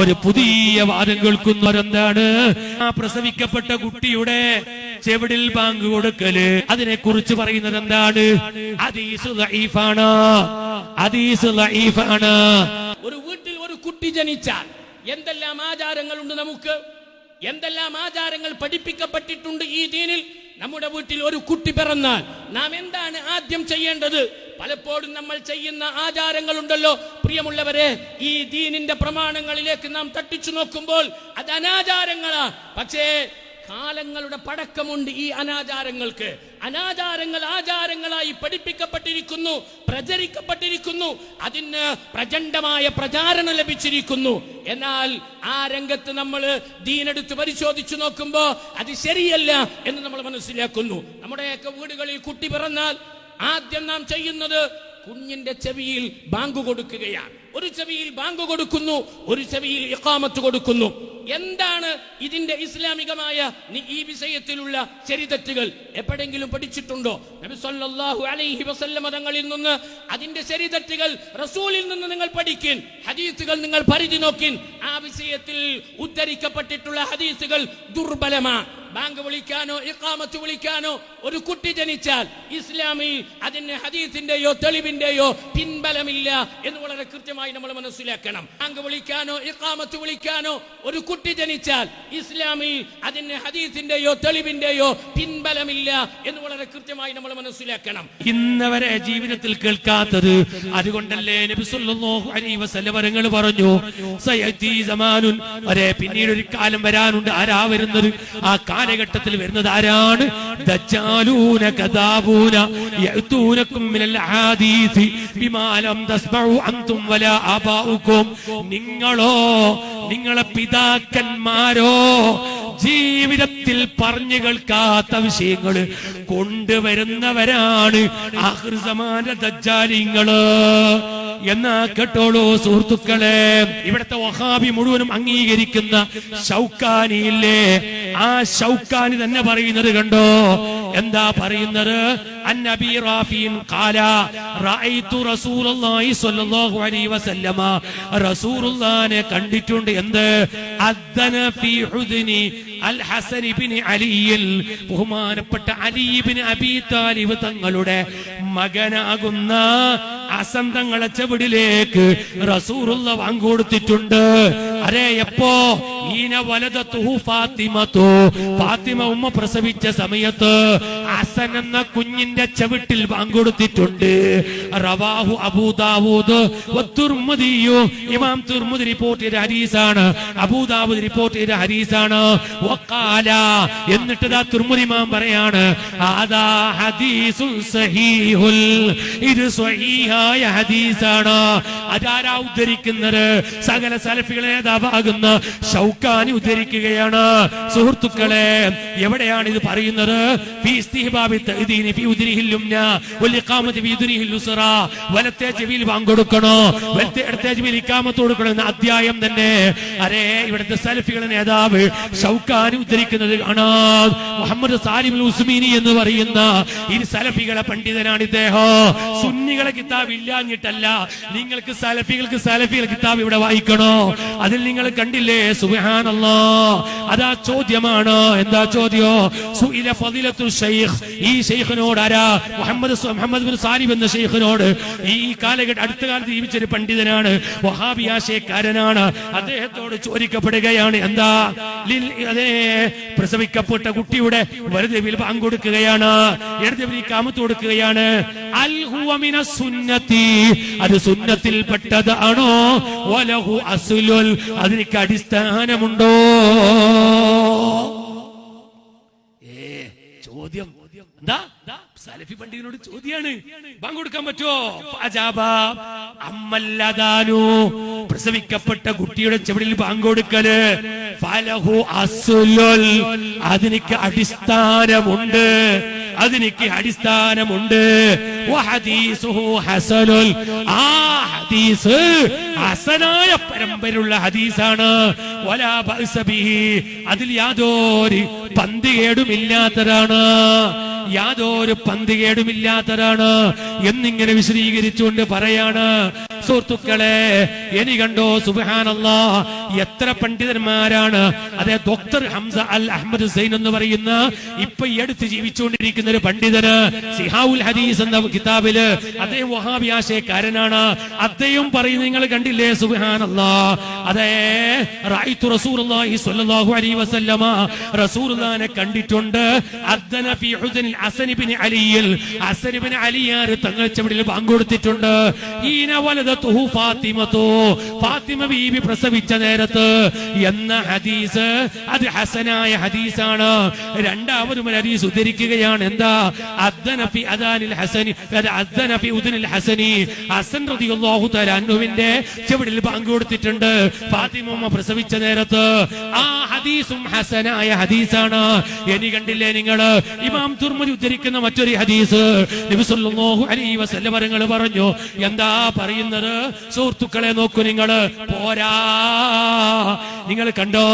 ഒരു പുതിയ വാദം കേൾക്കുന്നവരെന്താണ് ആ പ്രസവിക്കപ്പെട്ട കുട്ടിയുടെ ചെവിടിൽ ബാങ്ക് കൊടുക്കൽ. അതിനെ കുറിച്ച് പറയുന്നത് എന്താണ്? അതീസ് ലഈഫാണ് ഒരു വീട്ടിൽ ഒരു കുട്ടി ജനിച്ചാൽ എന്തെല്ലാം ആചാരങ്ങളുണ്ട് നമുക്ക്? എന്തെല്ലാം ആചാരങ്ങൾ പഠിപ്പിക്കപ്പെട്ടിട്ടുണ്ട് ഈ ദീനിൽ? നമ്മുടെ വീട്ടിൽ ഒരു കുട്ടി പിറന്നാൽ നാം എന്താണ് ആദ്യം ചെയ്യേണ്ടത്? പലപ്പോഴും നമ്മൾ ചെയ്യുന്ന ആചാരങ്ങളുണ്ടല്ലോ. പ്രിയമുള്ളവരെ ഈ ദീനിന്റെ പ്രമാണങ്ങളിലേക്ക് നാം തട്ടിച്ചു നോക്കുമ്പോൾ അത് അനാചാരങ്ങളാ. പക്ഷേ കാലങ്ങളുടെ പടക്കമുണ്ട് ഈ അനാചാരങ്ങൾക്ക്. അനാചാരങ്ങൾ ആചാരങ്ങളായി പഠിപ്പിക്കപ്പെട്ടിരിക്കുന്നു പ്രചരിക്കപ്പെട്ടിരിക്കുന്നു അതിന് പ്രചണ്ഡമായ പ്രചാരണം ലഭിച്ചിരിക്കുന്നു. എന്നാൽ ആ രംഗത്ത് നമ്മൾ ദീനെടുത്ത് പരിശോധിച്ചു നോക്കുമ്പോൾ അത് ശരിയല്ല എന്ന് നമ്മൾ മനസ്സിലാക്കുന്നു. നമ്മുടെയൊക്കെ വീടുകളിൽ കുട്ടി പിറന്നാൽ ആദ്യം നാം ചെയ്യുന്നത് കുഞ്ഞിന്റെ ചെവിയിൽ ബാങ്ക് കൊടുക്കുകയാണ്. ഒരു ചെവിയിൽ ബാങ്ക് കൊടുക്കുന്നു ഒരു ചെവിയിൽ ഇക്കാമത്ത് കൊടുക്കുന്നു. എന്താണ് ഇതിന്റെ ഇസ്ലാമികമായ ഈ വിഷയത്തിലുള്ള ശരിതെറ്റുകൾ? എപ്പോഴെങ്കിലും പഠിച്ചിട്ടുണ്ടോ? നബി സല്ലല്ലാഹു അലൈഹി വസല്ലമ തങ്ങളിൽ നിന്ന് അതിന്റെ ശരിതെറ്റുകൾ റസൂലിൽ നിന്ന് നിങ്ങൾ പഠിക്കിൻ ഹദീസുകൾ നിങ്ങൾ പരിധി നോക്കിൻ. ആ വിഷയത്തിൽ ഉദ്ധരിക്കപ്പെട്ടിട്ടുള്ള ഹദീസുകൾ ദുർബലമാണ്. ബാങ്ക് വിളിക്കാനോ ഇക്കാമത്ത് വിളിക്കാനോ ഒരു കുട്ടി ജനിച്ചാൽ ഇസ്ലാമിൽ അതിന് ഹദീസിന്റെയോ തെളിവിന്റെയോ പിൻബലമില്ല എന്ന് വളരെ കൃത്യമായി നമ്മൾ മനസ്സിലാക്കണം. ബാങ്ക് വിളിക്കാനോ ഇക്കാമത്ത് വിളിക്കാനോ ഒരു കുട്ടി ജനിച്ചാൽ ഇസ്ലാമിൽ അതിന് ഹദീസിന്റെയോ തെളിവിന്റെയോ പിൻബലമില്ല എന്ന് വളരെ കൃത്യമായി നമ്മൾ മനസ്സിലാക്കണം. ഇന്നവരെ ജീവിതത്തിൽ കേൾക്കാത്തത് അതുകൊണ്ടല്ലേ നബി സല്ലല്ലാഹു അലൈഹി വസല്ലം പറഞ്ഞു സമാനുൻ. പിന്നീട് ഒരു കാലം വരാനുണ്ട് ആരാ വരുന്നത്? ആ കാലഘട്ടത്തിൽ വരുന്നത് ആരാണ്? ദജ്ജാലൂന കദാബൂന മിനൽ ബിമാ ലം വലാ നിങ്ങളോ നിങ്ങളെ പിതാക്കന്മാരോ ജീവിതത്തിൽ പറഞ്ഞു കേൾക്കാത്ത വിഷയങ്ങൾ കൊണ്ടുവരുന്നവരാണ് ആഹൃസമാന ദജ്ജാലിങ്ങൾ എന്നാ കേട്ടോളൂ സുഹൃത്തുക്കളെ ഇവിടുത്തെ വഹാബി മുഴുവനും അംഗീകരിക്കുന്ന ഷൗക്കാനിയില്ലേ? ആ ഷൗക്കാനി തന്നെ പറയുന്നത് കണ്ടോ? എന്താ പറയുന്നത്? കണ്ടിട്ടുണ്ട് എന്ത്? ഫീ അൽ ഹസൻ ഇബ്നു ബഹുമാനപ്പെട്ട അലി ഇബ്നു അബീ തങ്ങളുടെ മകനാകുന്ന അസന്തങ്ങളെ ചെവിടിലേക്ക് റസൂറുള്ള വാങ്ങിക്കൊടുത്തിട്ടുണ്ട് അരേ എപ്പോ? ഈന വലതത്തുഹു ഫാത്തിമത്തു. ഫാത്തിമ ഉമ്മ പ്രസവിച്ച സമയത്ത് അസൻ എന്ന കുഞ്ഞിന്റെ ചവിട്ടിൽ പങ്കെടുത്തിട്ടുണ്ട്. റവാഹു അബൂദാവൂദ് ഇമാം തുർമുദി റിപ്പോർട്ട് ചെയ്ത ഹരീസാണ് അബൂദാവൂദ് റിപ്പോർട്ട് ചെയ്ത ഹരീസാണ് വഖാല. എന്നിട്ട് തുർമുദി മാം പറയാണ് ആദാ ഹദീസുൻ സഹീഹുൽ. ഇത് സ്വഹീഹായ ഹദീസാണ്. അതാരാ ഉദ്ധരിക്കുന്നത്? സകല സലഫികളെ നേതാവാകുന്ന ഷൗക്കാനി ഉദ്ധരിക്കുകയാണ്. സുഹൃത്തുക്കളെ എവിടെയാണ് ഇത് പറയുന്നത്? കൊടുക്കണം എന്ന അധ്യായം തന്നെ. അരേ ഇവിടുത്തെ സലഫികളെ നേതാവ് ഉദ്ധരിക്കുന്നത് മുഹമ്മദ് സാലിം ഉസ്മീനി എന്ന് പറയുന്ന ഈ സലഫികളെ പണ്ഡിതനാണ് ഇദ്ദേഹം. സുന്നികളെ കിതാബ് ഇല്ലാഞ്ഞിട്ടല്ല. നിങ്ങൾക്ക് സലഫികൾക്ക് സലഫികൾ കിതാബ് ഇവിടെ വായിക്കണോ? അതിൽ നിങ്ങൾ കണ്ടില്ലേ? സുബ്ഹാനല്ലാ. അതാ ചോദ്യമാണ്. എന്താ ചോദ്യോ? സുഇല ഫദിലത്തുൽ ശൈഖ് ഈ ശൈഖിനോട് ആരാ? മുഹമ്മദ് മുഹമ്മദ് ബിൻ സാലിബ് എന്ന ശൈഖിനോട് ഈ കാലഘട്ട അടുത്ത കാലത്ത് ജീവിച്ചൊരു പണ്ഡിതനാണ്. വഹാബി ആശയക്കാരനാണ്. അദ്ദേഹത്തോട് ചോദിക്കപ്പെടുകയാണ് എന്താ? അതേ പ്രസവിക്കപ്പെട്ട കുട്ടിയുടെ വലുതെവിൽ പങ്കെടുക്കുകയാണ്. എടുത്തവരി കാമത്ത് കൊടുക്കുകയാണ്. അത് സുന്നത്തിൽ പെട്ടതാണോ വലഹു അസുലുൽ. അതിനൊക്കെ അടിസ്ഥാനമുണ്ടോ? ഏ ചോദ്യം. എന്താ? സലഫി പണ്ഡിതനോട് ചോദ്യാണ്. ബാങ്ക് കൊടുക്കാൻ പറ്റുമോ? അജാബ അമ്മല്ലദാനു. പ്രസവിക്കപ്പെട്ട കുട്ടിയുടെ ചെവിടിൽ ബാങ്ക് ഫലഹു അസുലുൽ. അതിനിക്ക് അടിസ്ഥാനമുണ്ട്. അതിനിക്ക് അടിസ്ഥാനമുണ്ട്. ഹസനുൽ ആ ഹദീസ് ഹസനായ പരമ്പരയുള്ള ഹദീസാണ്. അതിൽ യാതൊരു പന്തികേടുമില്ലാത്തതാണ്. യാതൊരു പന്തികേടുമില്ലാത്തതാണ് എന്നിങ്ങനെ വിശദീകരിച്ചുകൊണ്ട് പറയാണ്. സുഹൃത്തുക്കളെ എനി കണ്ടോ സുബാനല്ല എത്ര പണ്ഡിതന്മാരാണ്? അതെ doctor Hamza al Ahmad Hussain എന്ന് പറയുന്ന ഇപ്പൊ ഈ അടുത്ത് ജീവിച്ചുകൊണ്ടിരിക്കുന്ന ഒരു പണ്ഡിതന് സിഹാവുൽ ഹദീസ് എന്ന കിതാബിൽ അദ്ദേഹം വഹാബി ആശയക്കാരനാണ്. അദ്ദേഹം പറയുന്നത് നിങ്ങൾ കണ്ടില്ലേ? സുബാനല്ല അതെ റഅയ്തു റസൂലുള്ളാഹി സ്വല്ലല്ലാഹു അലൈഹി വസല്ലമ റസൂലുള്ളാനെ കണ്ടിട്ടുണ്ട്. അദ്ദന ഫീ ഹുദനിൽ ഹസൻ ഇബ്നു അലിയിൽ ഹസൻ ഇബ്നു അലിയാർ തങ്ങൾ ചവിടിൽ ബാങ്ക് കൊടുത്തിട്ടുണ്ട്. ഈന വലദതുഹു ഫാത്തിമതു ഫാത്തിമ ബീബി പ്രസവിച്ച നേരത്ത് എന്ന ഹദീസ് അത് ഹസനായ ഹദീസാണ്. രണ്ടാമതും ഒരു ഹദീസ് ഉദ്ധരിക്കുകയാണ്. എന്താ? അദ്ദന ഫി അദാനിൽ ഹസനി അത് അദ്ദന ഫി ഉദനിൽ ഹസനി. ഹസൻ റളിയല്ലാഹു തആല അൻഹുവിന്റെ ചെവിടിൽ ബാങ്ക് കൊടുത്തിട്ടുണ്ട്. ഫാത്തിമ പ്രസവിച്ച നേരത്ത് ആ ഹദീസും ഹസനായ ഹദീസാണ്. ഇനി കണ്ടില്ലേ നിങ്ങൾ ഇമാം തുർമുദി ഉദ്ധരിക്കുന്ന മറ്റൊരു ഹദീസ്. നബി സല്ലല്ലാഹു അലൈഹി വസല്ലം പറഞ്ഞു. എന്താ പറയുന്നത്? സുഹൃത്തുക്കളെ നോക്കൂ നിങ്ങൾ പോരാ. നിങ്ങൾ കണ്ടോ?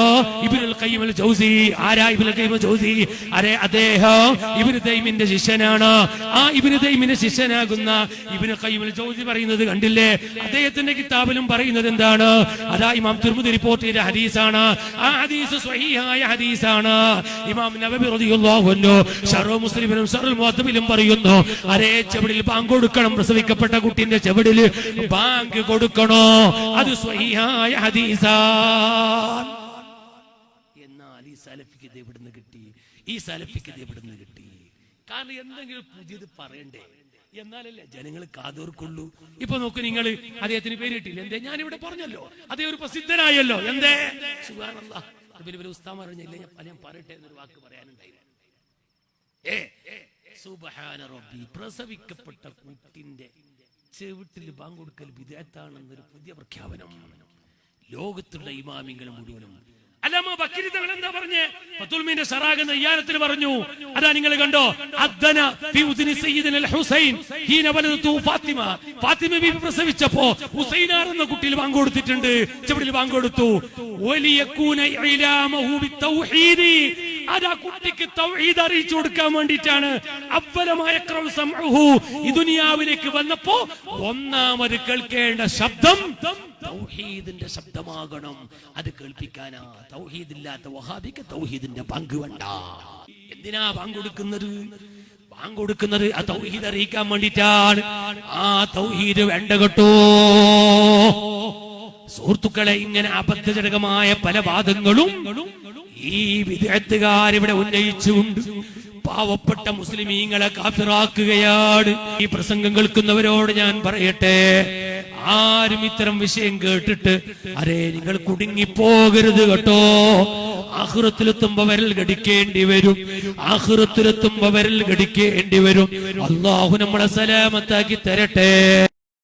ഇബ്നുൽ ഖയ്യിം അൽ ജൗസി ആരാ ഇബ്നുൽ ഖയ്യിം ജൗസി അരെ അദ്ദേഹം ഇബ്നു തൈമിന്റെ ശിഷ്യനാണ്. ആ ഇബ്നു തൈമിന്റെ ശിഷ്യനാകുന്ന ഇബ്നു ഖയ്യിം അൽ ജൗസി പറയുന്നത് കണ്ടില്ലേ? അദ്ദേഹത്തിന്റെ കിതാബിലും പറയുന്നത് എന്താണ്? അതാ ഇമാം തുർമുദി റിപ്പോർട്ട് ചെയ്ത ഹദീസാണ്. ആ ഹദീസ് സ്വഹീഹായ ഹദീസാണ്. ഇമാം നബവി റളിയല്ലാഹു അൻഹു ശറു മുസ്ലിമിലും ശറുൽ മുഅത്തബിലും പറയുന്നു അരേ ചെവിടിൽ ബാങ്ക് കൊടുക്കണം പ്രസവിക്കപ്പെട്ട കുട്ടിന്റെ ചെവിടിൽ ബാങ്ക് കൊടുക്കണോ? അത് സ്വഹീഹായ ഹദീസാണ് എന്നാൽ ഈ സലഫിക്ക് ഇത് എവിടുന്ന് കിട്ടി? ഈ സലഫിക്ക് ഇത് എവിടുന്ന് കിട്ടി? കാരണം എന്തെങ്കിലും പുതിയത് പറയണ്ടേ? എന്നാലല്ലേ ജനങ്ങൾ കാതോർക്കുള്ളൂ? ഇപ്പൊ നോക്ക് നിങ്ങൾ അദ്ദേഹത്തിന് പേരിട്ടില്ല. എന്തേ? ഞാനിവിടെ പറഞ്ഞല്ലോ. അതേ ഒരു പ്രസിദ്ധനായല്ലോ. എന്തേ? സുബ്ഹാനല്ലാഹ്. ഇവർ വലിയ ഉസ്താമാർ പറഞ്ഞില്ല ഞാൻ പറയട്ടെ എന്നൊരു വാക്ക് പറയാനുണ്ടായിരുന്നു റബ്ബി പ്രസവിക്കപ്പെട്ട കുട്ടിന്റെ ചെവിട്ടിൽ ബാങ്ക് കൊടുക്കൽ പുതിയ പ്രഖ്യാപനം. ലോകത്തുള്ള ഇമാമിങ്ങൾ മുഴുവനും എന്താ പറഞ്ഞേ? ഫത്തുൽമീന്റെ സറാഗ് പറഞ്ഞു അതാ നിങ്ങൾ കണ്ടോ? അദ്ദന ഹുസൈൻ ഫാത്തിമ. ഫാത്തിമ ബീബി പ്രസവിച്ചപ്പോ ഹുസൈനാർ എന്ന കുട്ടിയിൽ കൊടുത്തിട്ടുണ്ട്. ചെവിടിൽ ബാങ്ക് കൊടുത്തു. ഇലാമഹു അതാ കുട്ടിക്ക് തൗഹീദ് അറിയിച്ചു കൊടുക്കാൻ വേണ്ടിയിട്ടാണ്. അവലമായ ദുനിയാവിലേക്ക് വന്നപ്പോ ഒന്നാമത് കേൾക്കേണ്ട ശബ്ദം തൗഹീദിന്റെ ശബ്ദമാകണം. അത് കേൾപ്പിക്കാനാ. തൗഹീദ് ഇല്ലാത്ത വഹാബിക്ക് തൗഹീദിന്റെ പങ്ക് വേണ്ട. എന്തിനാ പങ്കൊടുക്കുന്നത് കൊടുക്കുന്നത്? ആ തൗഹീദ് അറിയിക്കാൻ വേണ്ടിയിട്ടാണ്. ആ തൗഹീദ് വേണ്ട കേട്ടോ. സുഹൃത്തുക്കളെ ഇങ്ങനെ അബദ്ധജനകമായ പല വാദങ്ങളും ഈ വിദഗ്ധകാരിവിടെ ഉന്നയിച്ചുകൊണ്ട് പാവപ്പെട്ട മുസ്ലിമീങ്ങളെ കാഫിറാക്കുകയാണ്. ഈ പ്രസംഗം കേൾക്കുന്നവരോട് ഞാൻ പറയട്ടെ. ആരും ഇത്തരം വിഷയം കേട്ടിട്ട് അരേ നിങ്ങൾ കുടുങ്ങി കുടുങ്ങിപ്പോകരുത് കേട്ടോ. ആഹൃത്തിലെത്തുമ്പോ വരൽ ഗടിക്കേണ്ടി വരും. ആഹൃത്തിലെത്തുമ്പോ വരൽ ഗടിക്കേണ്ടി വരും. അള്ളാഹു നമ്മളെ സലാമത്താക്കി തരട്ടെ.